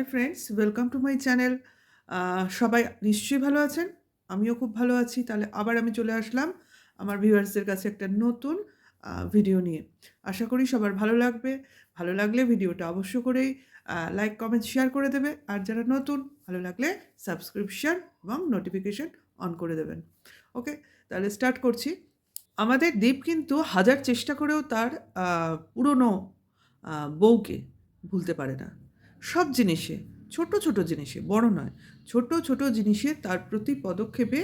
Hello friends, welcome to my channel. সবাই নিশ্চয়ই ভালো আছেন? আমিও খুব ভালো আছি। তাহলে আবার আমি চলে আসলাম আমার ভিউয়ার্সদের কাছে একটা নতুন ভিডিও নিয়ে। আশা করি সবার ভালো লাগবে। ভালো লাগলে ভিডিওটা অবশ্য করেই লাইক, কমেন্ট, শেয়ার করে দেবে। আর যারা নতুন, ভালো লাগলে সাবস্ক্রিপশান এবং নোটিফিকেশন অন করে দেবেন। ওকে, তাহলে স্টার্ট করছি। আমাদের দ্বীপ কিন্তু হাজার চেষ্টা করেও তার পুরনো বউকে ভুলতে পারে না। সব জিনিসে, ছোট ছোট জিনিসে, বড় নয়, ছোট ছোট জিনিসে তার প্রতি পদক্ষেপে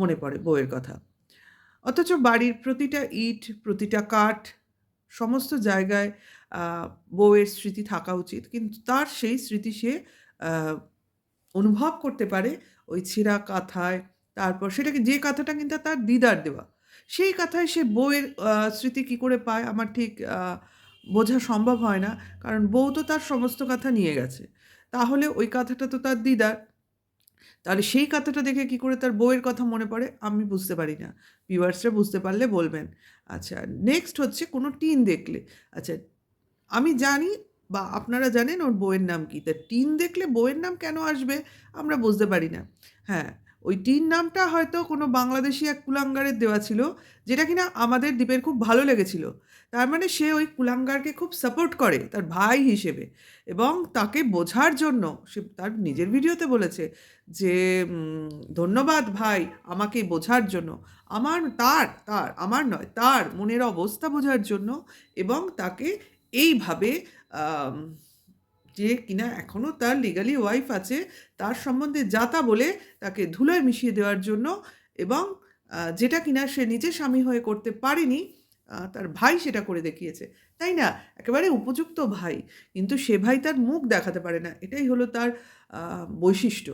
মনে পড়ে বউয়ের কথা। অথচ বাড়ির প্রতিটা ইট, প্রতিটা কাঠ, সমস্ত জায়গায় বউয়ের স্মৃতি থাকা উচিত। কিন্তু তার সেই স্মৃতি সে অনুভব করতে পারে ওই ছেঁড়া কাঁথায়, তারপর সেটাকে যে কাঁথাটা কিন্তু তার দিদার দেওয়া, সেই কাঁথায় সে বউয়ের স্মৃতি কী করে পায়? আমার ঠিক বোঝা সম্ভব হয় না, কারণ বউ তো তার সমস্ত কথা নিয়ে গেছে। তাহলে ওই কথাটা তো তার দিদার। তাহলে সেই কথাটা দেখে কি করে তার বউয়ের কথা মনে পড়ে? আমি বুঝতে পারি না। ভিউয়ার্সরা বুঝতে পারলে বলবেন। আচ্ছা নেক্সট হচ্ছে কোনো টিন দেখলে। আচ্ছা আমি জানি বা আপনারা জানেন ওর বউয়ের নাম কী। তা টিন দেখলে বউয়ের নাম কেন আসবে? আমরা বুঝতে পারি না। হ্যাঁ ওই টিন নামটা হয়তো কোনো বাংলাদেশি এক কুলাঙ্গারের দেওয়া ছিল, যেটা কিনা আমাদের দ্বীপের খুব ভালো লেগেছিল। তার মানে সে ওই কুলাঙ্গারকে খুব সাপোর্ট করে, তার ভাই হিসেবে। এবং তাকে বোঝার জন্য, সে তার নিজের ভিডিওতে বলেছে যে ধন্যবাদ ভাই আমাকে বোঝার জন্য। আমার, তার তার, আমার নয়, তার মনের অবস্থা বোঝার জন্য এবং তাকে এইভাবে যে কিনা এখনও তার লিগালি ওয়াইফ আছে, তার সম্বন্ধে যাতা বলে তাকে ধুলোয় মিশিয়ে দেওয়ার জন্য এবং যেটা কিনা সে নিজে স্বামী হয়ে করতে পারেনি তার ভাই সেটা করে দেখিয়েছে। তাই না? একেবারে উপযুক্ত ভাই। কিন্তু সে ভাই তার মুখ দেখাতে পারে না। এটাই হলো তার বৈশিষ্ট্য।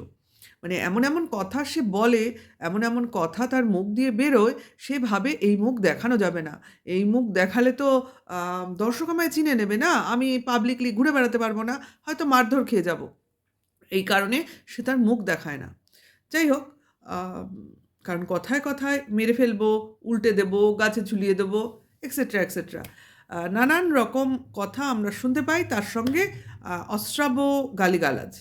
মানে এমন এমন কথা সে বলে এমন এমন কথা তার মুখ দিয়ে বেরোয় সে ভাবে এই মুখ দেখানো যাবে না। এই মুখ দেখালে তো দর্শক আমায় চিনে নেবে না আমি পাবলিকলি ঘুরে বেড়াতে পারব না হয়তো মারধর খেয়ে যাব। এই কারণে সে তার মুখ দেখায় না। যাই হোক কারণ কথায় কথায় মেরে ফেলব উল্টে দেবো গাছে ঝুলিয়ে দেবো এক্সেট্রা এক্সেট্রা নানান রকম কথা আমরা শুনতে পাই তার সঙ্গে আহ, অশ্রাব্য গালিগালাজ।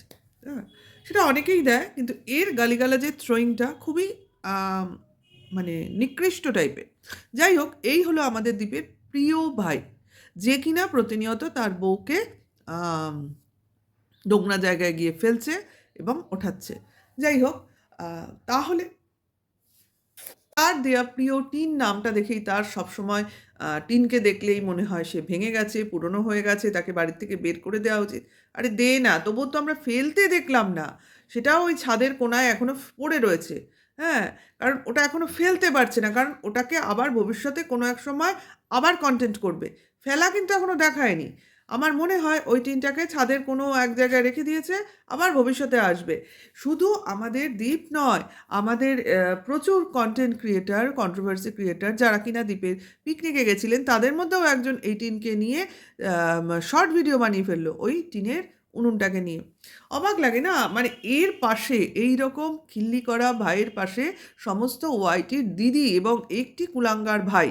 হ্যাঁ? সেটা অনেকেই দেয় কিন্তু এর গালিগালাজের থ্রোয়িংটা খুবই মানে নিকৃষ্ট টাইপের যাই হোক এই হলো আমাদের দ্বীপের প্রিয় ভাই যে কিনা প্রতিনিয়ত তার বউকে আম, জায়গায় গিয়ে ফেলছে এবং ওঠাচ্ছে। যাই হোক তাহলে তার দেয়া প্রিয় টিন নামটা দেখেই তার সবসময় টিনকে দেখলেই মনে হয় সে ভেঙে গেছে, পুরনো হয়ে গেছে, তাকে বাড়ির থেকে বের করে দেওয়া উচিত। আরে দে না, তবুও তো আমরা ফেলতে দেখলাম না। সেটাও ওই ছাদের কোনায় এখনও পড়ে রয়েছে। হ্যাঁ কারণ ওটা এখনও ফেলতে পারছে না, কারণ ওটাকে আবার ভবিষ্যতে কোনো এক সময় আবার কন্টেন্ট করবে। ফেলা কিন্তু এখনও দেখায়নি। আমার মনে হয় ওই টিনটাকে ছাদের কোনো এক জায়গায় রেখে দিয়েছে, আবার ভবিষ্যতে আসবে। শুধু আমাদের দ্বীপ নয়, আমাদের প্রচুর কন্টেন্ট ক্রিয়েটার কন্ট্রোভার্সি ক্রিয়েটার যারা কিনা দ্বীপের পিকনিকে গেছিলেন, তাদের মধ্যেও একজন এই টিনকে নিয়ে শর্ট ভিডিও বানিয়ে ফেলল, ওই টিনের উনুনটাকে নিয়ে। অবাক লাগে না? মানে এর পাশে, এই রকম খিল্লি করা ভাইয়ের পাশে সমস্ত ওয়াইটির দিদি এবং একটি কুলাঙ্গার ভাই।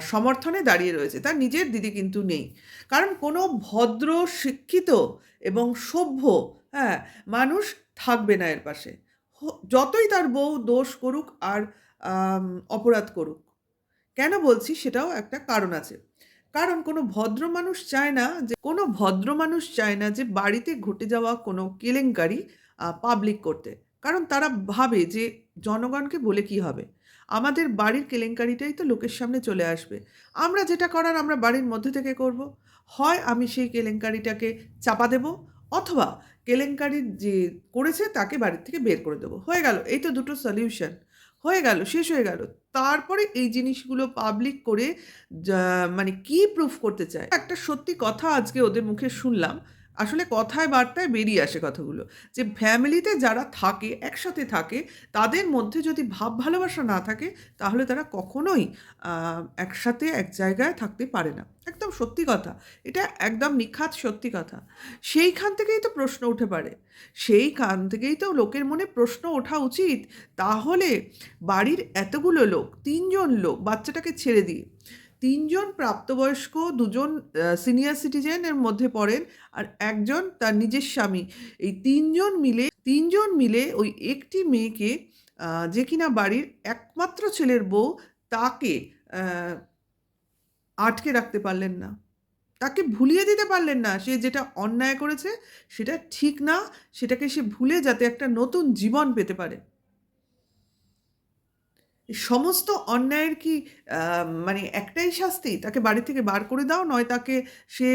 সমর্থনে দাঁড়িয়ে রয়েছে। তার নিজের দিদি কিন্তু নেই। কারণ কোনো ভদ্র, শিক্ষিত এবং সভ্য হ্যাঁ মানুষ থাকবে না এর পাশে। যতই তার বউ দোষ করুক আর অপরাধ করুক। কেন বলছি? সেটাও একটা কারণ আছে। কারণ কোনো ভদ্র মানুষ চায় না যে, কোনো ভদ্র মানুষ চায় না যে, বাড়িতে ঘটে যাওয়া কোনো কেলেঙ্কারি পাবলিক করতে। কারণ তারা ভাবে যে, জনগণকে বলে কি হবে? আমাদের বাড়ির কেলেঙ্কারিটাই তো লোকের সামনে চলে আসবে। আমরা যেটা করার আমরা বাড়ির মধ্যে থেকে করব। হয় আমি সেই কেলেঙ্কারিটাকে চাপা দেব অথবা কেলেঙ্কারি যে করেছে তাকে বাড়ির থেকে বের করে দেবো। হয়ে গেল, এই তো দুটো সলিউশন হয়ে গেল, শেষ হয়ে গেল। তারপরে এই জিনিসগুলো পাবলিক করে মানে কি প্রুফ করতে চায়? একটা সত্যি কথা আজকে ওদের মুখে শুনলাম আসলে কথায় বার্তায় বেরিয়ে আসে কথাগুলো। যে ফ্যামিলিতে যারা থাকে, একসাথে থাকে, তাদের মধ্যে যদি ভাব ভালোবাসা না থাকে, তাহলে তারা কখনোই একসাথে এক জায়গায় থাকতে পারে না। একদম সত্যি কথা। এটা একদম নিখাত সত্যি কথা। সেইখান থেকেই তো প্রশ্ন উঠে পারে সেইখান থেকেই তো লোকের মনে প্রশ্ন ওঠা উচিত। তাহলে বাড়ির এতগুলো লোক, তিনজন লোক, বাচ্চাটাকে ছেড়ে দিয়ে তিনজন প্রাপ্তবয়স্ক, দুজন সিনিয়র সিটিজেনের মধ্যে পড়েন আর একজন তার নিজের স্বামী। এই তিনজন মিলে তিনজন মিলে ওই একটি মেয়েকে যে কিনা বাড়ির একমাত্র ছেলের বউ তাকে আটকে রাখতে পারলেন না। তাকে ভুলিয়ে দিতে পারলেন না। সে যেটা অন্যায় করেছে সেটা ঠিক না। সেটাকে সে ভুলে যাতে একটা নতুন জীবন পেতে পারে। সমস্ত অন্যায়ের কি মানে একটাই শাস্তি? তাকে বাড়ি থেকে বার করে দাও, নয় তাকে সে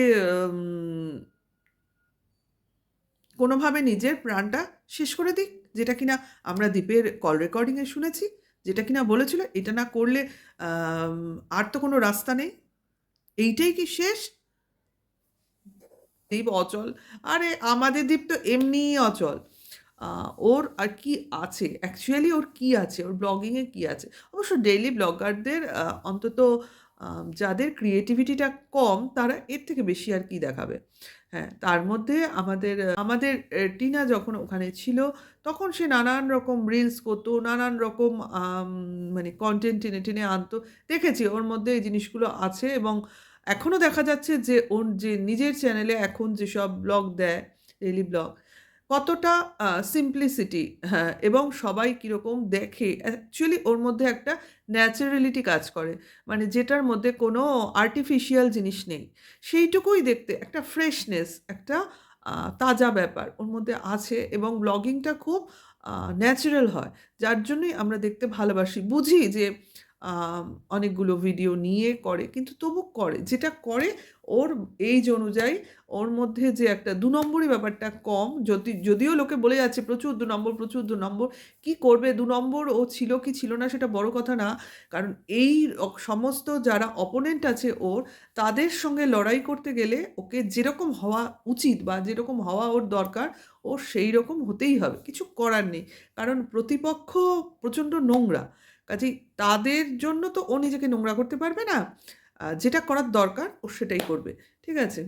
কোনোভাবে নিজের প্রাণটা শেষ করে দিক, যেটা কিনা আমরা দ্বীপের কল রেকর্ডিংয়ে শুনেছি, যেটা কিনা বলেছিল, এটা না করলে আর তো কোনো রাস্তা নেই। এইটাই কি শেষ? দ্বীপ অচল। আরে, আমাদের দ্বীপ তো এমনিই অচল। ওর আর কি আছে? অ্যাকচুয়ালি ওর কি আছে? ওর ব্লগিংয়ে কি আছে? অবশ্য ডেইলি ব্লগারদের অন্তত যাদের ক্রিয়েটিভিটিটা কম, তারা এর থেকে বেশি আর কি দেখাবে। হ্যাঁ তার মধ্যে আমাদের আমাদের টিনা যখন ওখানে ছিল, তখন সে নানান রকম রিলস করতো, নানান রকম মানে কন্টেন্ট টেনে টেনে আনতো। দেখেছি ওর মধ্যে এই জিনিসগুলো আছে এবং এখনও দেখা যাচ্ছে যে ওর যে নিজের চ্যানেলে এখন যেসব ব্লগ দেয় ডেইলি ব্লগ কতটা সিম্পলিসিটি হ্যাঁ এবং সবাই কীরকম দেখে অ্যাকচুয়ালি ওর মধ্যে একটা ন্যাচারালিটি কাজ করে। মানে যেটার মধ্যে কোনো আর্টিফিশিয়াল জিনিস নেই। সেইটুকুই দেখতে, একটা ফ্রেশনেস একটা তাজা ব্যাপার ওর মধ্যে আছে এবং ব্লগিংটা খুব ন্যাচারাল হয়। যার জন্যই আমরা দেখতে ভালোবাসি। বুঝি যে অনেকগুলো ভিডিও নিয়ে করে, কিন্তু তবু করে, যেটা করে ওর এইজ অনুযায়ী ওর মধ্যে যে একটা দু নম্বরই ব্যাপারটা কম, যদি, যদিও লোকে বলে যাচ্ছে প্রচুর দু নম্বর, প্রচুর দু নম্বর, কি করবে, দু নম্বর ও ছিল কি ছিল না সেটা বড় কথা না, কারণ এই সমস্ত যারা অপোনেন্ট আছে ওর, তাদের সঙ্গে লড়াই করতে গেলে ওকে যেরকম হওয়া উচিত বা যেরকম হওয়া ওর দরকার ওর সেই রকম হতেই হবে, কিছু করার নেই, কারণ প্রতিপক্ষ প্রচণ্ড নোংরা। কাজেই তাদের জন্য তো ও নিজেকে নোংরা করতে পারবে না। যেটা করার দরকার ও সেটাই করবে, ঠিক আছে?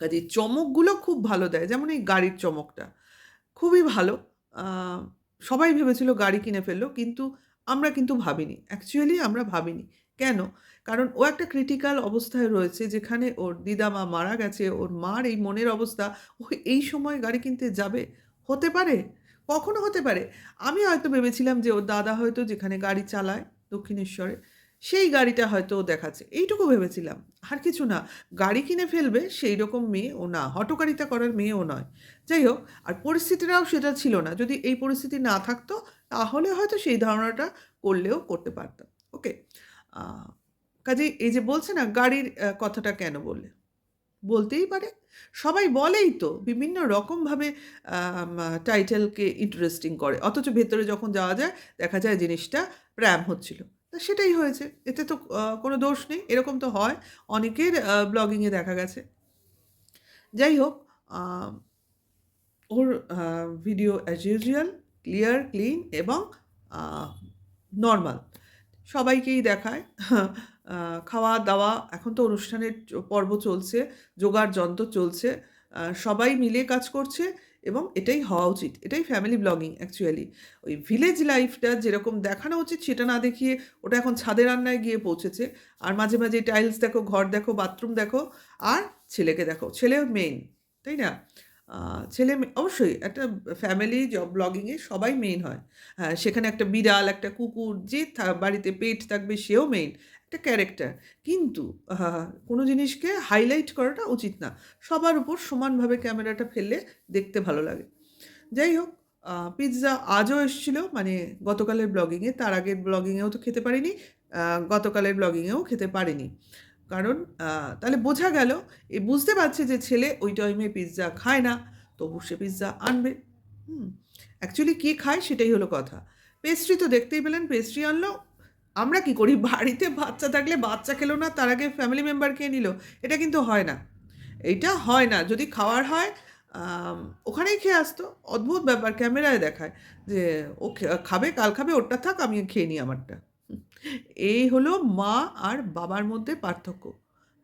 কাজেই চমকগুলো খুব ভালো দেয়, যেমন এই গাড়ির চমকটা। খুবই ভালো। সবাই ভেবেছিল গাড়ি কিনে ফেলল, কিন্তু আমরা কিন্তু ভাবিনি। অ্যাকচুয়ালি আমরা ভাবিনি। কেন? কারণ ও একটা ক্রিটিক্যাল অবস্থায় রয়েছে, যেখানে ওর দিদামা মারা গেছে, ওর মার এই মনের অবস্থা, ও এই সময় গাড়ি কিনতে যাবে? হতে পারে? কখনো হতে পারে। আমি হয়তো ভেবেছিলাম যে ওর দাদা হয়তো যেখানে গাড়ি চালায় দক্ষিণেশ্বরে, সেই গাড়িটা হয়তো ও দেখাচ্ছে। এইটুকু ভেবেছিলাম। আর কিছু না, গাড়ি কিনে ফেলবে সেই রকম মেয়ে ও না, হটকারিতা করার মেয়ে ও নয়। যাই হোক, আর পরিস্থিতিটাও সেটা ছিল না। যদি এই পরিস্থিতি না থাকতো, তাহলে হয়তো সেই ধারণাটা করলেও করতে পারতাম। ওকে কাজেই এই যে বলছে না, গাড়ির কথাটা কেন বললে বলতেই পারে। সবাই বলেই তো, বিভিন্ন রকমভাবে টাইটেলকে ইন্টারেস্টিং করে। অথচ ভেতরে যখন যাওয়া যায়, দেখা যায় জিনিসটা প্র্যাম হচ্ছিল। তা সেটাই হয়েছে। এতে তো কোনো দোষ নেই। এরকম তো হয়। অনেকের ব্লগিংয়ে দেখা গেছে। যাই হোক ওর video as usual clear clean এবং নর্মাল সবাইকেই দেখায়। খাওয়া দাওয়া, এখন তো অনুষ্ঠানের পর্ব চলছে, যোগার যন্ত্র চলছে সবাই মিলে কাজ করছে এবং এটাই হওয়া উচিত, এটাই ফ্যামিলি ব্লগিং অ্যাকচুয়ালি ওই ভিলেজ লাইফটা যেরকম দেখানো উচিত সেটা না দেখিয়ে ওটা এখন ছাদের রান্নায় গিয়ে পৌঁছেছে। আর মাঝে মাঝে টাইলস দেখো, ঘর দেখো বাথরুম দেখো, আর ছেলেকে দেখো, ছেলে মেইন তাই না? ছেলে অবশ্যই একটা ফ্যামিলি জব ব্লগিংয়ে সবাই মেইন হয়। হ্যাঁ সেখানে একটা বিড়াল, একটা কুকুর, যে বাড়িতে পেট থাকবে সেও মেইন একটা ক্যারেক্টার কিন্তু কোনো জিনিসকে হাইলাইট করাটা উচিত না। সবার উপর সমানভাবে ক্যামেরাটা ফেললে দেখতে ভালো লাগে। যাই হোক পিৎজা আজও এসেছিল মানে গতকালের ব্লগিংয়ে তার আগের ব্লগিংয়েও তো খেতে পারিনি গতকালের ব্লগিংয়েও খেতে পারিনি। কারণ তাহলে বোঝা গেল, এ বুঝতে পারছে যে ছেলে ওই টাইমে পিৎজা খায় না, তবু সে পিৎজা আনবে। হুম অ্যাকচুয়ালি কী খায় সেটাই হলো কথা। পেস্ট্রি তো দেখতেই পেলেন পেস্ট্রি আনলো, আমরা কি করি? বাড়িতে বাচ্চা থাকলে বাচ্চা খেলো না, তার আগে ফ্যামিলি মেম্বার খেয়ে নিল, এটা কিন্তু হয় না। এইটা হয় না, যদি খাওয়ার হয় ওখানেই খেয়ে আসতো, অদ্ভুত ব্যাপার, ক্যামেরায় দেখায় যে ও খাবে, কাল খাবে ওটা থাক আমি খেয়ে নিই আমারটা। এই হলো মা আর বাবার মধ্যে পার্থক্য।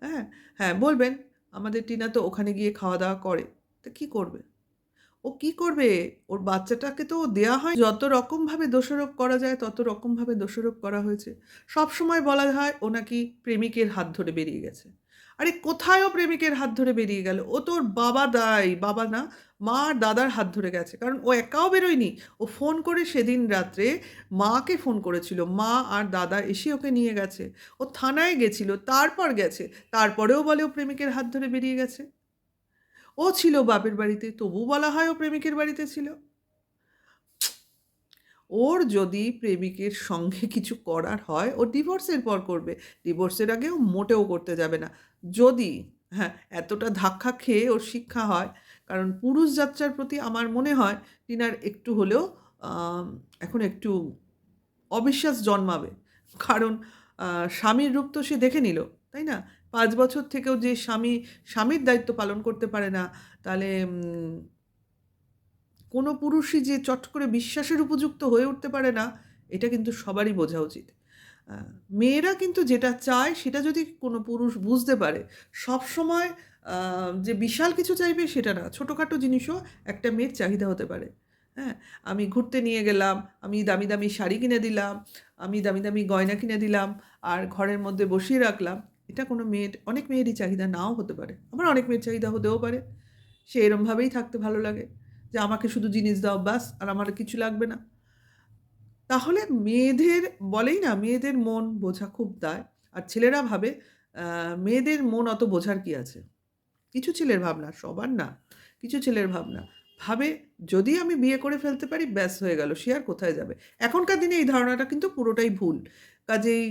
হ্যাঁ হ্যাঁ বলবেন, আমাদের টিনা তো ওখানে গিয়ে খাওয়া দাওয়া করে, তা কী করবে? ও কি করবে? ওর বাচ্চাটাকে তো দেয়া হয়, যত রকমভাবে দোষারোপ করা যায়, তত রকমভাবে দোষারোপ করা হয়েছে। সব সময় বলা হয় ও নাকি প্রেমিকের হাত ধরে বেরিয়ে গেছে। আরে কোথায়ও প্রেমিকের হাত ধরে বেরিয়ে গেল? ও তোর বাবা দায় বাবা না মা দাদার হাত ধরে গেছে। কারণ ও একাও বেরোয়নি। ও ফোন করে সেদিন রাত্রে মাকে ফোন করেছিল। মা আর দাদা এসে ওকে নিয়ে গেছে। ও থানায় গেছিল, তারপর গেছে। তারপরেও বলে ও প্রেমিকের হাত ধরে বেরিয়ে গেছে। ও ছিল বাপের বাড়িতে তবু বলা হয় ও প্রেমিকের বাড়িতে ছিল। ওর যদি প্রেমিকের সঙ্গে কিছু করার হয়, ও ডিভোর্সের পর করবে। ডিভোর্সের আগে ও মোটেও করতে যাবে না। যদি হ্যাঁ এতটা ধাক্কা খেয়ে ওর শিক্ষা হয়, কারণ পুরুষ যাত্রার প্রতি আমার মনে হয় টিনার একটু হলেও এখন একটু অবিশ্বাস জন্মাবে। কারণ স্বামীর রূপ তো সে দেখে নিল, তাই না? পাঁচ বছর থেকেও যে স্বামী, স্বামীর দায়িত্ব পালন করতে পারে না, তাহলে কোনো পুরুষই যে চট করে বিশ্বাসের উপযুক্ত হয়ে উঠতে পারে না, এটা কিন্তু সবারই বোঝা উচিত। মেয়েরা কিন্তু যেটা চায়, সেটা যদি কোনো পুরুষ বুঝতে পারে, সব সময় যে বিশাল কিছু চাইবে সেটা না, ছোটোখাটো জিনিসও একটা মেয়ের চাহিদা হতে পারে। হ্যাঁ আমি ঘুরতে নিয়ে গেলাম, আমি দামি দামি শাড়ি কিনে দিলাম, আমি দামি দামি গয়না কিনে দিলাম, আর ঘরের মধ্যে বসিয়ে রাখলাম, এটা কোনো মেয়ের, অনেক মেয়েরই চাহিদা নাও হতে পারে। আমার অনেক মেয়ের চাহিদা হতেও পারে। সে এরমভাবেই থাকতে ভালো লাগে। যে আমাকে শুধু জিনিস দাও, ব্যাস, আর আমার কিছু লাগবে না। তাহলে মেয়েদের, বলেই না, মেয়েদের মন বোঝা খুব দায়। আর ছেলেরা ভাবে মেয়েদের মন অত বোঝার কি আছে? কিছু ছেলের ভাবনা, সবার না, কিছু ছেলের ভাবনা। ভাবে, যদি আমি বিয়ে করে ফেলতে পারি, ব্যাস হয়ে গেল, সে আর কোথায় যাবে? এখনকার দিনে এই ধারণাটা কিন্তু পুরোটাই ভুল। কাজেই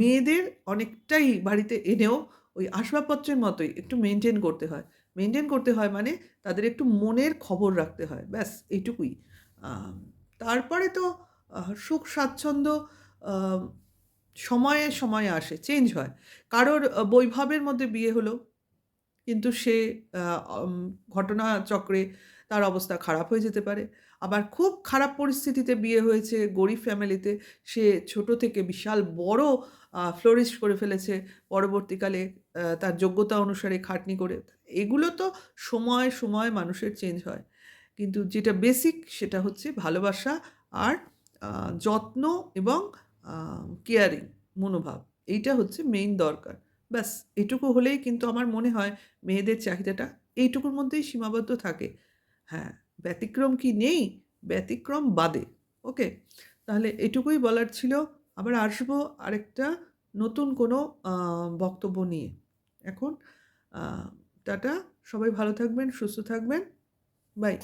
মেয়েদের অনেকটাই বাড়িতে এনেও ওই আসবাবপত্রের মতোই একটু মেনটেন করতে হয়। মেনটেন করতে হয় মানে তাদের একটু মনের খবর রাখতে হয়, ব্যাস এইটুকুই। তারপরে তো সুখ, স্বাচ্ছন্দ্য সময়ে সময়ে আসে চেঞ্জ হয়। কারোর বৈভবের মধ্যে বিয়ে হলো, কিন্তু সে ঘটনাচক্রে তার অবস্থা খারাপ হয়ে যেতে পারে। আবার খুব খারাপ পরিস্থিতিতে বিয়ে হয়েছে, গরিব ফ্যামিলিতে সে ছোট থেকে বিশাল বড় ফ্লোরিশ করে ফেলেছে, পরবর্তীকালে তার যোগ্যতা অনুসারে খাটনি করে। এগুলো তো সময় সময় মানুষের চেঞ্জ হয়। কিন্তু যেটা বেসিক সেটা হচ্ছে ভালোবাসা আর যত্ন এবং কেয়ারিং মনোভাব। এইটা হচ্ছে মেইন দরকার। ব্যাস, এটুকু হলেই কিন্তু আমার মনে হয় মেয়েদের চাহিদাটা এইটুকুর মধ্যেই সীমাবদ্ধ থাকে। হ্যাঁ ব্যতিক্রম কি নেই? ব্যতিক্রম বাদে। ওকে, তাহলে এটুকুই বলার ছিল। আবার আসব আরেকটা নতুন কোনো বক্তব্য নিয়ে। এখন টাটা। সবাই ভালো থাকবেন, সুস্থ থাকবেন। বাই।